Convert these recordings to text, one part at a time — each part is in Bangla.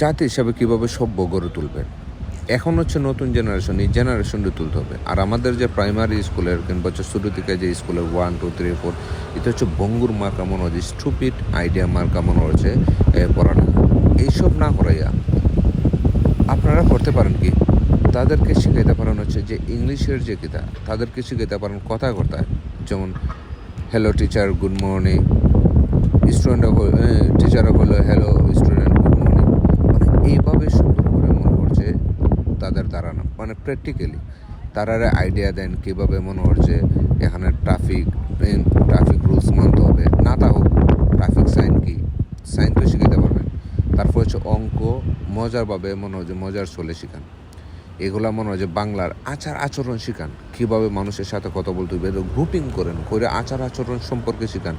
জাতি হিসাবে কীভাবে সভ্য গড়ে তুলবেন? এখন হচ্ছে নতুন জেনারেশন এই জেনারেশনকে তুলতে হবে। আর আমাদের যে প্রাইমারি স্কুলের কিংবা হচ্ছে শুরু থেকে যে স্কুলের ওয়ান টু থ্রি ফোর এটা হচ্ছে বঙ্গুর মার্কা মনে হচ্ছে স্টুপিড আইডিয়া মার মনে হচ্ছে পড়ালেখা এইসব না করাইয়া আপনারা করতে পারেন কি? তাদেরকে শিখাইতে পারেন হচ্ছে যে ইংলিশের যে কিতা, তাদেরকে শিখাইতে পারেন কথা কথায় যেমন hello teacher good morning student টিচারও হলো হ্যালো স্টুডেন্ট এইভাবে সুন্দর করে মনে হচ্ছে তাদের দাঁড়ানো মানে প্র্যাকটিক্যালি তারা আইডিয়া দেন কীভাবে মনে হচ্ছে এখানে ট্রাফিক ট্রাফিক রুলস মানতে হবে। না তা হোক ট্রাফিক সাইন কি? সাইন তো শিখাইতে পারবেন। তারপর হচ্ছে অঙ্ক মজারভাবে মনে হচ্ছে মজার চলে শিখান। এগুলা মনে হয় যে বাংলার আচার আচরণ শিখান। কীভাবে মানুষের সাথে কথা বলতে হবে গ্রুপিং করেন, করে আচার আচরণ সম্পর্কে শিখান।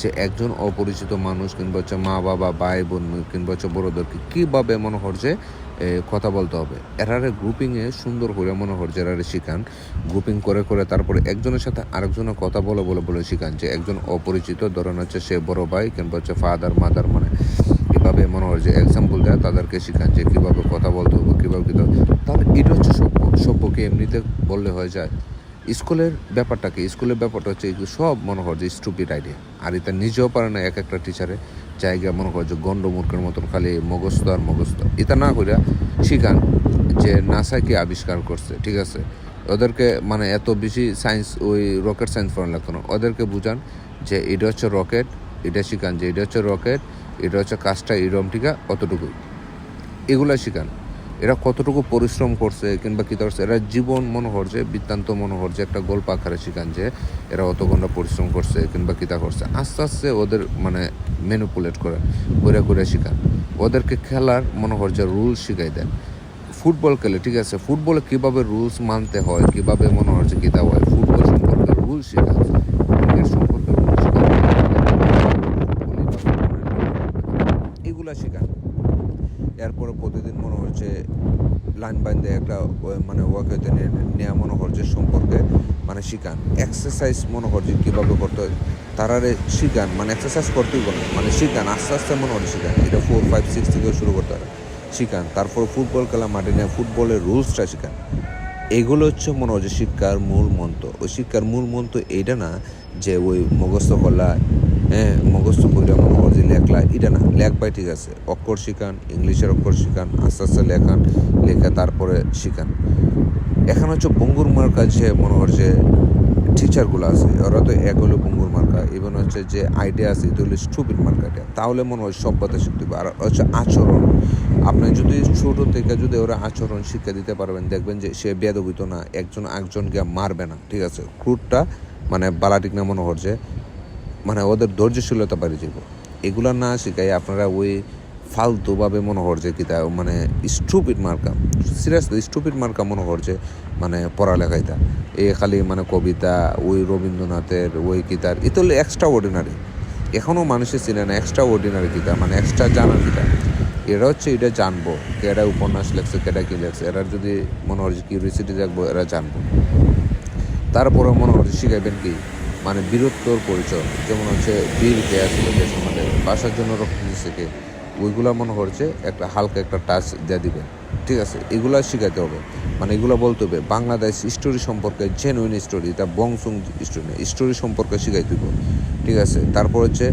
যে একজন অপরিচিত মানুষ কিংবা হচ্ছে মা বাবা, ভাই বোন কিংবা হচ্ছে বড়োদেরকে কীভাবে মনে হচ্ছে কথা বলতে হবে এরারে গ্রুপিংয়ে সুন্দর করে মনে হচ্ছে এরারে শিখান গ্রুপিং করে করে তারপরে একজনের সাথে আরেকজনের কথা বলে বলে বলে শিখান যে একজন অপরিচিত, ধরেন হচ্ছে সে বড় ভাই কিংবা হচ্ছে ফাদার মাদার মানে কীভাবে মনে হয় যে এক্সাম্পল দেয় তাদেরকে শিখান যে কীভাবে কথা বলতে হবে, কীভাবে কী। তাহলে এটা হচ্ছে সভ্য সভ্যকে এমনিতে বললে হয়ে যায় স্কুলের ব্যাপারটাকে, স্কুলের ব্যাপারটা হচ্ছে সব মনে হয় যে স্টুপিড আইডিয়া আর এটা নিজেও পারে না এক একটা টিচারে জায়গা মনে হয় যে গণ্ডমূর্খের মতন খালি মগস্ত আর মগস্ত এটা না করিয়া শিখান যে নাসা কি আবিষ্কার করছে, ঠিক আছে? ওদেরকে মানে এত বেশি সায়েন্স ওই রকেট সায়েন্স পড়ানো লাগতো না। ওদেরকে বুঝান যে এটা হচ্ছে রকেট এটা শিখান যে এটা হচ্ছে রকেট এটা হচ্ছে কাজটা এরম টিকা অতটুকুই। এগুলা শিখান। এরা কতটুকু পরিশ্রম করছে কিংবা কী করছে এরা জীবন মনোহর যে, বৃত্তান্ত মনোহর যে, একটা গল্প আকারে শিখান যে, এরা অত ঘণ্টা পরিশ্রম করছে কিংবা কিতা করছে। আস্তে আস্তে ওদের মানে ম্যানুপুলেট করে করে করে শিখান। ওদেরকে খেলার মনোহর যে রুলস শিখাই দেন। ফুটবল খেলে, ঠিক আছে? ফুটবলে কীভাবে রুলস মানতে হয়, কীভাবে মনে হচ্ছে কীতা হয়, ফুটবল সম্পর্কে রুল শেখা ক্রিকেট সম্পর্কে রুলস শেখা এগুলা শেখান। এরপরে প্রতিদিন মনে হচ্ছে লাইন বাইন্দে একটা মানে ওয়াকেতে নেওয়া মনে হচ্ছে সম্পর্কে মানে শিখান এক্সারসাইজ মনে হচ্ছে কীভাবে করতে হয়, তারারে শিখান মানে এক্সারসাইজ করতেই বলেন মানে শিখান আস্তে আস্তে মনে হচ্ছে শিখান এটা ফোর ফাইভ সিক্স থেকে শুরু করতে হবে শিখান তারপর ফুটবল খেলা মাঠে নিয়ে ফুটবলের রুলসটা শিখান এগুলো হচ্ছে মনে হচ্ছে শিক্ষার মূল মন্ত্র। ওই শিক্ষার মূল মন্ত্র এইটা না, যে ওই মুখস্থ করলা হ্যাঁ মুখস্থ করে মনে হয় যে লেখলা এটা না লেখবাই ঠিক আছে। অক্ষর শিখান, ইংলিশের অক্ষর শিখান, আস্তে আস্তে লেখান, লেখা তারপরে শিখান। এখন হচ্ছে বঙ্গুর মার্কা যে মনে হয় যে টিচারগুলো আছে, ওরা তো এক হলো বঙ্গুর মার্কা ইভেন হচ্ছে যে আইডিয়া আছে, এটা হলো স্টুপিড মার্কাটা তাহলে মনে হয় সভ্যতা শিখতে হবে। আর হচ্ছে আচরণ, আপনি যদি ছোটো থেকে যদি ওরা আচরণ শিক্ষা দিতে পারবেন, দেখবেন যে সে বেদবিত না, একজন একজনকে মারবে না, ঠিক আছে? ক্রুটটা মানে বালাটিক না মনে হচ্ছে মানে ওদের ধৈর্যশীলতা বাড়ি যাব এগুলা না শিখাই আপনারা ওই ফালতুভাবে মনে হচ্ছে কি তা মানে স্টুপিড মার্কা। সিরিয়াসলি স্টুপিড মার্কা মনে হচ্ছে মানে পড়ালেখাইতা। এ খালি মানে কবিতা, ওই রবীন্দ্রনাথের ওই কিতার, এ তো এক্সট্রা অর্ডিনারি এখনও মানুষের চিনে না এক্সট্রা অর্ডিনারি কিতা মানে এক্সট্রা জানার কিতা। এরা হচ্ছে এটা জানব, কেডা উপন্যাস লেখছে, কেডা কি লেখছে। এরা যদি মনে হচ্ছে কিউরিয়াসিটি দেখব, এরা জানব। তারপরে মনে হচ্ছে শিখাইবেন কি? মানে বীরত্বর পরিচয়। যেমন হচ্ছে বীর দেয়া ছিল দেশ আমাদের, বাসার জন্য রক্ত দিচ্ছে ওইগুলা মনে হচ্ছে একটা হালকা একটা টাচ দিয়ে দিবে। ঠিক আছে? এগুলা শিখাতে হবে। মানে এগুলো বলতে হবে, বাংলাদেশ স্টোরি সম্পর্কে জেনুইন স্টোরি তা বংশুং স্টোরি স্টোরি সম্পর্কে শিখাই দিব ঠিক আছে? তারপর হচ্ছে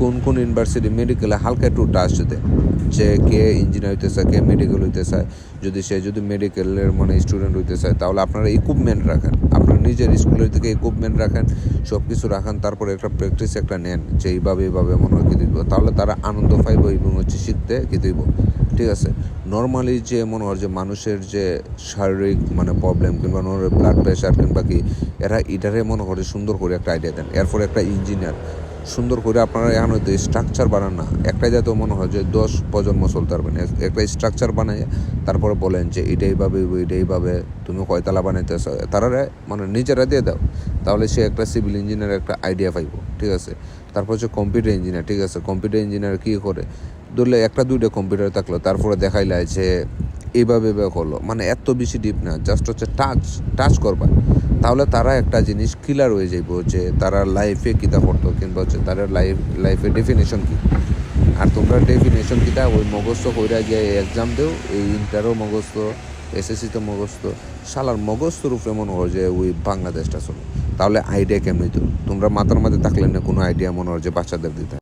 কোন কোন ইউনিভার্সিটি মেডিকেলে হালকা একটু টাচ দেয়? যে কে ইঞ্জিনিয়ার হইতে চায় কে মেডিকেল হইতে চায় যদি সে যদি মেডিকেলের মানে স্টুডেন্ট হইতে চায় তাহলে আপনারা ইকুইপমেন্ট রাখেন। আপনার নিজের স্কুলের থেকে ইকুইপমেন্ট রাখেন সব কিছু রাখেন, তারপরে একটা প্র্যাকটিস একটা নেন, যে এইভাবে এইভাবে মনে হয় দিব। তাহলে তারা আনন্দ পাইব এবং হচ্ছে শিখতে দিব। ঠিক আছে? নর্মালি যে মনে হয় যে মানুষের যে শারীরিক মানে প্রবলেম কিংবা ব্লাড প্রেশার কিংবা কি, এরা এটারে মনে করে সুন্দর করে একটা আইডিয়া দেন। এরপর একটা ইঞ্জিনিয়ার সুন্দর করে আপনারা এখন হয়তো স্ট্রাকচার বানান না। একটাই যাতে মনে হয় যে দশ প্রজন্ম চলতে পারবেন এক- একটা স্ট্রাকচার বানাই তারপরে বলেন যে এটাই ভাবে এটাই ভাবে তুমি কয়তলা বানাইতে চাও তারা মানে নিজেরা দিয়ে দাও। তাহলে সে একটা সিভিল ইঞ্জিনিয়ার একটা আইডিয়া পাইব, ঠিক আছে? তারপর হচ্ছে কম্পিউটার ইঞ্জিনিয়ার ঠিক আছে? কম্পিউটার ইঞ্জিনিয়ার কী করে? ধরলে একটা দুইটা কম্পিউটার থাকল, তারপরে দেখাইলা যে এইভাবে এভাবে করল মানে এত বেশি ডিপ না জাস্ট হচ্ছে টাচ টাচ করবা। তাহলে তারা একটা জিনিস ক্লিয়ার হয়ে যাইব যে তারা লাইফে কীটা করতো, কিংবা হচ্ছে তারা লাইফ লাইফের ডেফিনেশন কী। আর তোমরা ডেফিনেশন কিতা ওই মগস্ত কইরা গিয়ে এক্সাম দেও, এই ইন্টারও মগস্ত এসএসসিতে মগস্ত শালার মগস্তর উপরে মনে হয় যে ওই বাংলাদেশটা চলো। তাহলে আইডিয়া কেমনি তো তোমরা মাথার মাঝে থাকলে না কোনো আইডিয়া মনে হয় যে বাচ্চাদের দিতে।